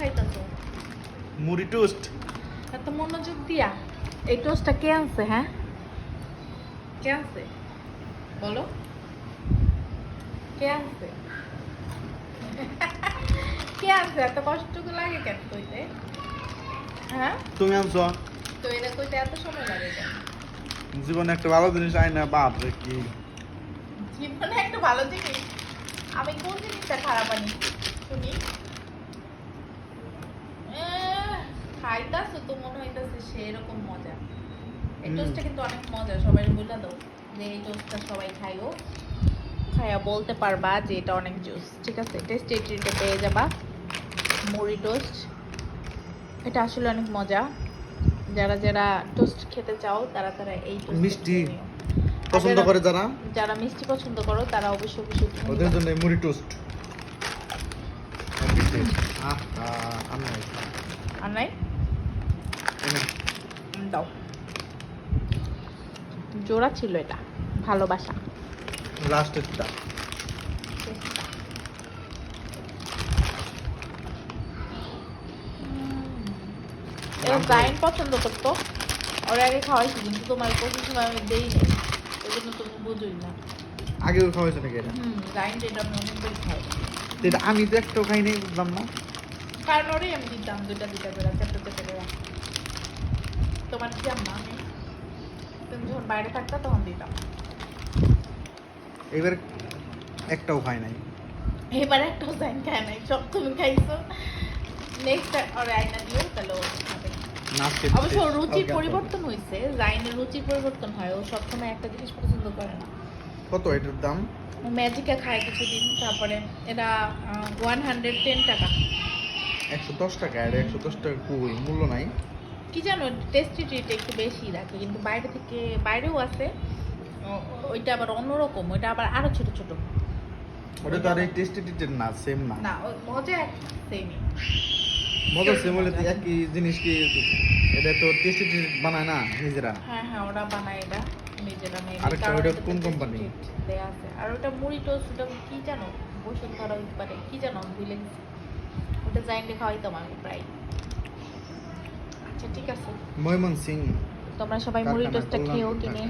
খাইতেছো? মুড়ি টোস্ট এত মনোযোগ দিয়া। এই টোস্টটা কে আনছে হ্যাঁ? কে আনছে? বলো। কে আনছে? কে আনছে? এত কষ্ট লাগে কেন কইতে? হ্যাঁ? তুমি আনছো? তো এটা কইতে এত সময় লাগে কেন? জীবনে একটা ভালো জিনিস আই না বাপ রে কি? জীবনে একটা ভালো জিনিস? আমি কোন জিনিসটা খারাপ আনি? শুনি আহ, খাইতাছো তো মনে হইতাছে সেরকম মজা। এই টোস্টটা কিন্তু অনেক মজা সবাই বলে দাও যে এই টোস্টটা সবাই খাইও খাইয়া বলতে পারবা যে এটা অনেক জুস ঠিক আছে? টেস্টি ট্রিটে পেয়ে যাবা। মুড়ি টোস্ট এটা আসলে অনেক মজা। যারা যারা টোস্ট খেতে চাও তারা তারা এই মিষ্টি খেয়ে পছন্দ করে যারা? যারা মিষ্টি পছন্দ করো তারা অবশ্যই অবশ্যই ওদের জন্য মুড়ি টোস্ট আহ আহ আর নাই উম, দাও। জোড়া ছিল এটা ভালোবাসা। লাস্টেরটা। এটা পছন্দ করতো। ওর আগে খাওয়াইছি কিন্তু তোমার কোথাও সময় আমি দেই নেই। ওই জন্য তুমি বুঝোই না। আগেও খাওয়াইছে নাকি এটা? হুম খাই তো এটা আমি তো একটাও খাই নাই বুঝলাম না। কারণ ওরই আমি দিতাম দুটা দুটা করে চারটা চারটা করে তোমার কি আম্মা? আমি তুমি যখন বাইরে থাকতা তখন দিতাম। এবার একটাও খাই নাই। এবার একটা জাইন খায় নাই। সব তুমি খাইছো। নেক্সট আর আয়না দিও তাহলে অবশ্য রুচির পরিবর্তন হয়েছে জাইনের রুচির পরিবর্তন হয়। ও সবসময় একটা জিনিস পছন্দ করে না। কত এটার দাম? ম্যাজিকা খায় কিছুদিন তারপরে এটা ওয়ান হান্ড্রেড টেন টাকা। একশো দশ টাকা এটা একশো দশ টাকা কই মূল্য নাই। কি জানো টেস্টি ট্রিট একটু বেশি রাখে কিন্তু বাইরে থেকে বাইরেও আছে। ওইটা আবার অন্যরকম ওইটা আবার আরও ছোট ছোট। ওটা তো আর এই টেস্টি না সেম না। না মজা সেমই মজা সেম হলে একই জিনিস কি এটা তো টেস্টিটিট বানায় না নিজেরা? হ্যাঁ হ্যাঁ ওরা বানায় এটা নিজেরা maybe, আরেকটা কারণ কোন দেয়া আছে। আর ওটা মুড়ি টোস্ট ওটা কি জানো বসুন্ধরা কি জানো ভুলে গেছি। ওটা জাইন্ডে খাওয়াইতাম আমি প্রায়। আচ্ছা ঠিক আছে। ময়মন সিং তোমরা সবাই মুড়ি টোস্টটা খেয়েও কিনে